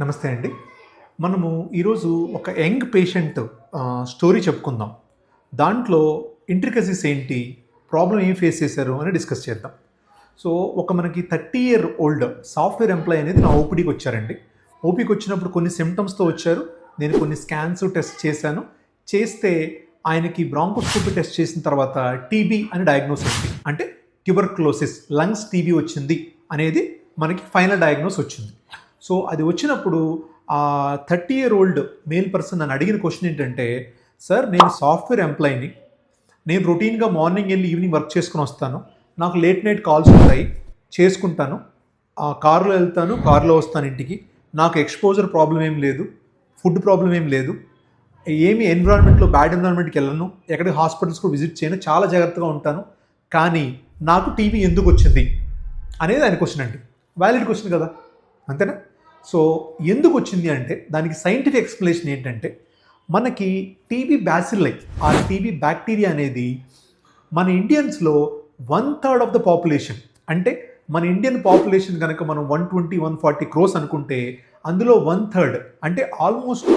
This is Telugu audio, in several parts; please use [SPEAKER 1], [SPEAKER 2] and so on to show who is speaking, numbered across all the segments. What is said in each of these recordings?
[SPEAKER 1] నమస్తే అండి. మనము ఈరోజు ఒక యంగ్ పేషెంట్ స్టోరీ చెప్పుకుందాం. దాంట్లో ఇంట్రికసీస్ ఏంటి ప్రాబ్లం ఏం ఫేస్ చేశారు అని డిస్కస్ చేద్దాం. సో ఒక మనకి thirty year old software employee అనేది నా ఓపీడీకి వచ్చారండి. ఓపీకి వచ్చినప్పుడు కొన్ని సిమ్టమ్స్తో వచ్చారు. నేను కొన్ని స్కాన్స్ టెస్ట్ చేశాను. చేస్తే ఆయనకి బ్రాంకోస్కోపీ టెస్ట్ చేసిన తర్వాత టీబీ అని డయాగ్నోస్ వచ్చింది. అంటే ట్యూబర్క్లోసిస్ లంగ్స్ టీబీ వచ్చింది అనేది మనకి ఫైనల్ డయాగ్నోస్ వచ్చింది. సో అది వచ్చినప్పుడు ఆ thirty year old male person నన్ను అడిగిన క్వశ్చన్ ఏంటంటే సార్ నేను సాఫ్ట్వేర్ ఎంప్లాయీని. నేను రొటీన్గా మార్నింగ్ వెళ్ళి ఈవినింగ్ వర్క్ చేసుకుని వస్తాను. నాకు లేట్ నైట్ కాల్స్ ఉంటాయి. చేసుకుంటాను. ఆ కారులో వెళ్తాను కారులో వస్తాను ఇంటికి. నాకు ఎక్స్పోజర్ ప్రాబ్లం ఏం లేదు. ఫుడ్ ప్రాబ్లం ఏం లేదు. ఏమి ఎన్విరాన్మెంట్లో బ్యాడ్ ఎన్విరాన్మెంట్కి వెళ్ళను. ఎక్కడికి హాస్పిటల్స్ కూడా విజిట్ చేయను. చాలా జాగ్రత్తగా ఉంటాను. కానీ నాకు టీవీ ఎందుకు వచ్చింది? అనేది ఆయన క్వశ్చన్ అండి. వ్యాలిడ్ క్వశ్చన్ కదా. అంతేనా? సో ఎందుకు వచ్చింది అంటే దానికి సైంటిఫిక్ ఎక్స్ప్లెనేషన్ ఏంటంటే మనకి టీబీ బ్యాసిల్లై ఆ టీబీ బ్యాక్టీరియా అనేది మన ఇండియన్స్లో one third of the population అంటే మన ఇండియన్ పాపులేషన్ కనుక మనం one twenty one forty crores అనుకుంటే అందులో వన్ థర్డ్ అంటే almost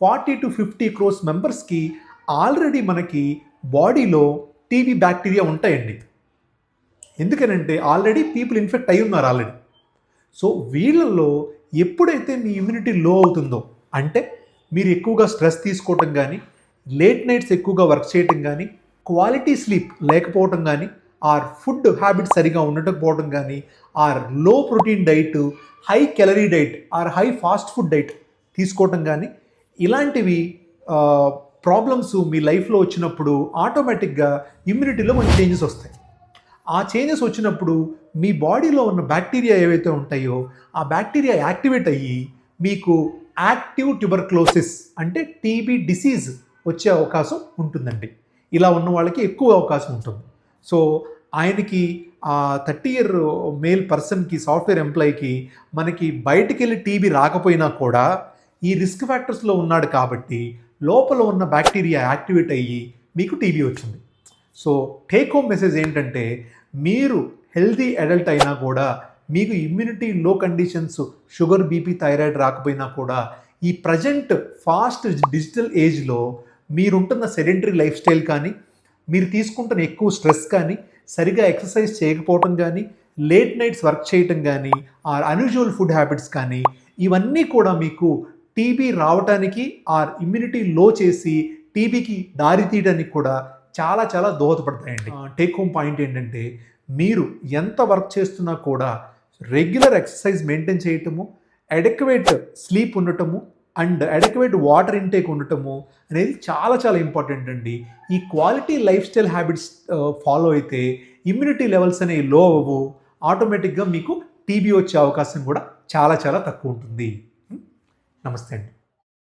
[SPEAKER 1] forty to fifty crores మెంబర్స్కి ఆల్రెడీ మనకి బాడీలో టీబీ బ్యాక్టీరియా ఉంటాయండి. ఎందుకనంటే ఆల్రెడీ పీపుల్ ఇన్ఫెక్ట్ అయి ఉన్నారు ఆల్రెడీ సో వీళ్ళల్లో ఎప్పుడైతే మీ ఇమ్యూనిటీ లో అవుతుందో అంటే మీరు ఎక్కువగా స్ట్రెస్ తీసుకోవటం కానీ లేట్ నైట్స్ ఎక్కువగా వర్క్ చేయటం కానీ క్వాలిటీ స్లీప్ లేకపోవటం కానీ ఆర్ ఫుడ్ హ్యాబిట్స్ సరిగా ఉండకపోవడం కానీ ఆర్లో protein diet high calorie diet or high fast food diet తీసుకోవటం కానీ ఇలాంటివి ప్రాబ్లమ్స్ మీ లైఫ్లో వచ్చినప్పుడు ఆటోమేటిక్గా ఇమ్యూనిటీలో మంచి చేంజెస్ వస్తాయి. ఆ చేంజెస్ వచ్చినప్పుడు మీ బాడీలో ఉన్న బ్యాక్టీరియా ఏవైతే ఉంటాయో ఆ బ్యాక్టీరియా యాక్టివేట్ అయ్యి మీకు యాక్టివ్ ట్యూబర్క్లోసిస్ అంటే టీబీ డిసీజ్ వచ్చే అవకాశం ఉంటుందండి. ఇలా ఉన్న వాళ్ళకి ఎక్కువ అవకాశం ఉంటుంది. సో ఆయనకి ఆ థర్టీ ఇయర్ మేల్ పర్సన్కి సాఫ్ట్వేర్ ఎంప్లాయీకి మనకి బయటికి వెళ్ళి టీబీ రాకపోయినా కూడా ఈ రిస్క్ ఫ్యాక్టర్స్లో ఉన్నాడు కాబట్టి లోపల ఉన్న బ్యాక్టీరియా యాక్టివేట్ అయ్యి మీకు టీబీ వచ్చింది. సో టేక్ హోమ్ మెసేజ్ ఏంటంటే మీరు హెల్దీ అడల్ట్ అయినా కూడా మీకు ఇమ్యూనిటీ లో కండిషన్స్ షుగర్ బీపీ థైరాయిడ్ రాకపోయినా కూడా ఈ ప్రజెంట్ ఫాస్ట్ డిజిటల్ ఏజ్లో మీరుంటున్న సెడెంటరీ లైఫ్ స్టైల్ కానీ మీరు తీసుకుంటున్న ఎక్కువ స్ట్రెస్ కానీ సరిగా ఎక్సర్సైజ్ చేయకపోవటం కానీ లేట్ నైట్స్ వర్క్ చేయటం కానీ ఆర్ అన్యూజువల్ ఫుడ్ హ్యాబిట్స్ కానీ ఇవన్నీ కూడా మీకు టీబీ రావటానికి ఆర్ ఇమ్యూనిటీ లో చేసి టీబీకి దారి తీయడానికి కూడా చాలా చాలా దోహదపడతాయండి. టేక్ హోమ్ పాయింట్ ఏంటంటే మీరు ఎంత వర్క్ చేస్తున్నా కూడా రెగ్యులర్ ఎక్సర్సైజ్ మెయింటైన్ చేయటము అడెక్వేట్ స్లీప్ ఉండటము అండ్ అడెక్వేట్ వాటర్ ఇంటేక్ ఉండటము అనేది చాలా చాలా ఇంపార్టెంట్ అండి. ఈ quality life style habits follow అయితే ఇమ్యూనిటీ లెవెల్స్ అనేవి లో అవ్వవు. ఆటోమేటిక్గా మీకు టీబీ వచ్చే అవకాశం కూడా చాలా చాలా తక్కువ ఉంటుంది. నమస్తే అండి.